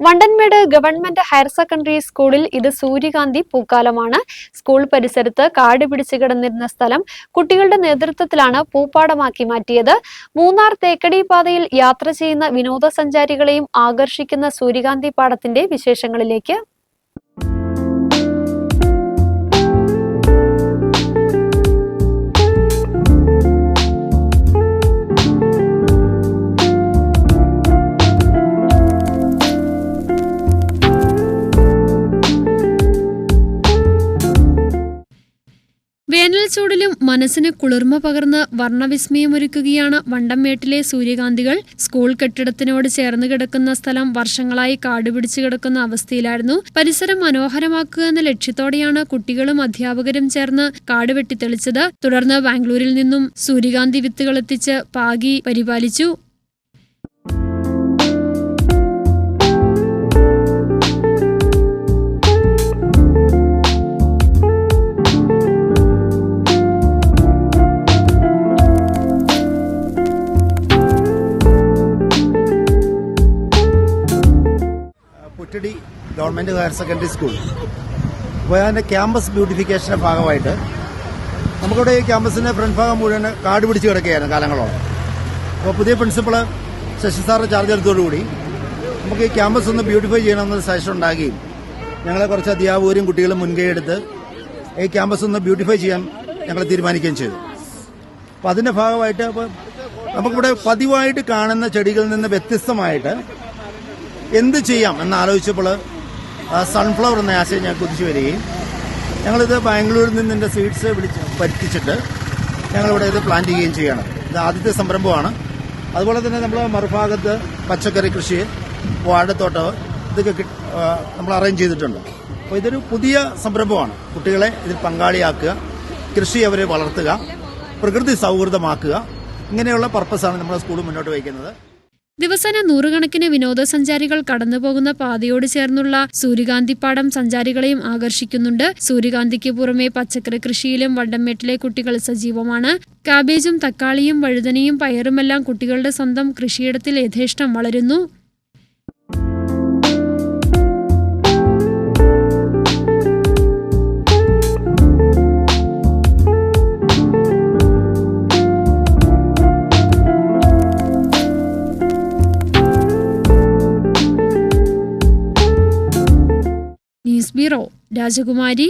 Vandanmedu government higher secondary സ്കൂളിൽ ഇത് സൂര്യകാന്തി പൂക്കാലമാണ്. സ്കൂൾ പരിസരത്ത് കാട് പിടിച്ചു കിടന്നിരുന്ന സ്ഥലം കുട്ടികളുടെ നേതൃത്വത്തിലാണ് പൂപ്പാടമാക്കി മാറ്റിയത്. മൂന്നാർ തേക്കടി പാതയിൽ യാത്ര ചെയ്യുന്ന വിനോദസഞ്ചാരികളെയും ആകർഷിക്കുന്ന സൂര്യകാന്തി പാടത്തിന്റെ വിശേഷങ്ങളിലേക്ക് വേനൽ ചൂടിലും മനസ്സിന് കുളിർമ പകർന്ന് വർണവിസ്മയമൊരുക്കുകയാണ് വണ്ടംമേട്ടിലെ സൂര്യകാന്തികൾ. സ്കൂൾ കെട്ടിടത്തിനോട് ചേർന്ന് കിടക്കുന്ന സ്ഥലം വർഷങ്ങളായി കാടുപിടിച്ചു കിടക്കുന്ന അവസ്ഥയിലായിരുന്നു. പരിസരം മനോഹരമാക്കുക എന്ന ലക്ഷ്യത്തോടെയാണ് കുട്ടികളും അധ്യാപകരും ചേർന്ന് കാട് വെട്ടിത്തെളിച്ചത്. തുടർന്ന് ബാംഗ്ലൂരിൽ നിന്നും സൂര്യകാന്തി വിത്തുകൾ എത്തിച്ച് പാകി പരിപാലിച്ചു. Puttady government higher secondary school. അപ്പോൾ അതിന്റെ ക്യാമ്പസ് ബ്യൂട്ടിഫിക്കേഷന്റെ ഭാഗമായിട്ട് നമുക്കിവിടെ ഈ ക്യാമ്പസിന്റെ ഫ്രണ്ട് ഭാഗം മുഴുവൻ കാട് പിടിച്ച് കിടക്കുകയായിരുന്നു കാലങ്ങളോളം. അപ്പോൾ പുതിയ പ്രിൻസിപ്പൾ ശശി സാറിന്റെ ചാർജ് എടുത്തോടുകൂടി നമുക്ക് ഈ ക്യാമ്പസ് ഒന്ന് ബ്യൂട്ടിഫൈ ചെയ്യണമെന്നൊരു സജഷൻ ഉണ്ടാകുകയും ഞങ്ങളെ കുറച്ച് അധ്യാപകരും കുട്ടികളും മുൻകൈ എടുത്ത് ഈ ക്യാമ്പസ് ഒന്ന് ബ്യൂട്ടിഫൈ ചെയ്യാൻ ഞങ്ങൾ തീരുമാനിക്കുകയും ചെയ്തു. അപ്പോൾ അതിന്റെ ഭാഗമായിട്ട് അപ്പോൾ നമുക്കിവിടെ പതിവായിട്ട് കാണുന്ന ചെടികളിൽ നിന്ന് വ്യത്യസ്തമായിട്ട് എന്ത് ചെയ്യാം എന്നാലോചിച്ചപ്പോൾ സൺഫ്ലവർ എന്ന ആശയം ഞാൻ കുതിച്ചു വരികയും ഞങ്ങളിത് ബാംഗ്ലൂരിൽ നിന്ന് ഇതിന്റെ സീഡ്സ് വിളിച്ച് പറ്റിച്ചിട്ട് ഞങ്ങളിവിടെ ഇത് പ്ലാന്റ് ചെയ്യുകയും ചെയ്യണം. ഇത് ആദ്യത്തെ സംരംഭമാണ്. അതുപോലെ തന്നെ നമ്മൾ മറുഭാഗത്ത് പച്ചക്കറി കൃഷി വാഴത്തോട്ടം ഇതൊക്കെ നമ്മൾ അറേഞ്ച് ചെയ്തിട്ടുണ്ട്. അപ്പോൾ ഇതൊരു പുതിയ സംരംഭമാണ്. കുട്ടികളെ ഇതിൽ പങ്കാളിയാക്കുക കൃഷി അവരെ വളർത്തുക പ്രകൃതി സൗഹൃദമാക്കുക ഇങ്ങനെയുള്ള പർപ്പസാണ് നമ്മുടെ സ്കൂൾ മുന്നോട്ട് വയ്ക്കുന്നത്. ദിവസേന നൂറുകണക്കിന് വിനോദസഞ്ചാരികൾ കടന്നുപോകുന്ന പാതയോട് ചേർന്നുള്ള സൂര്യകാന്തിപ്പാടം സഞ്ചാരികളെയും ആകർഷിക്കുന്നുണ്ട്. സൂര്യകാന്തിക്ക് പുറമെ പച്ചക്കറി കൃഷിയിലും വണ്ടമേട്ടിലെ കുട്ടികൾ സജീവമാണ്. കാബേജും തക്കാളിയും വഴുതനയും പയറുമെല്ലാം കുട്ടികളുടെ സ്വന്തം കൃഷിയിടത്തിൽ യഥേഷ്ടം വളരുന്നു. ന്യൂസ് രാജകുമാരി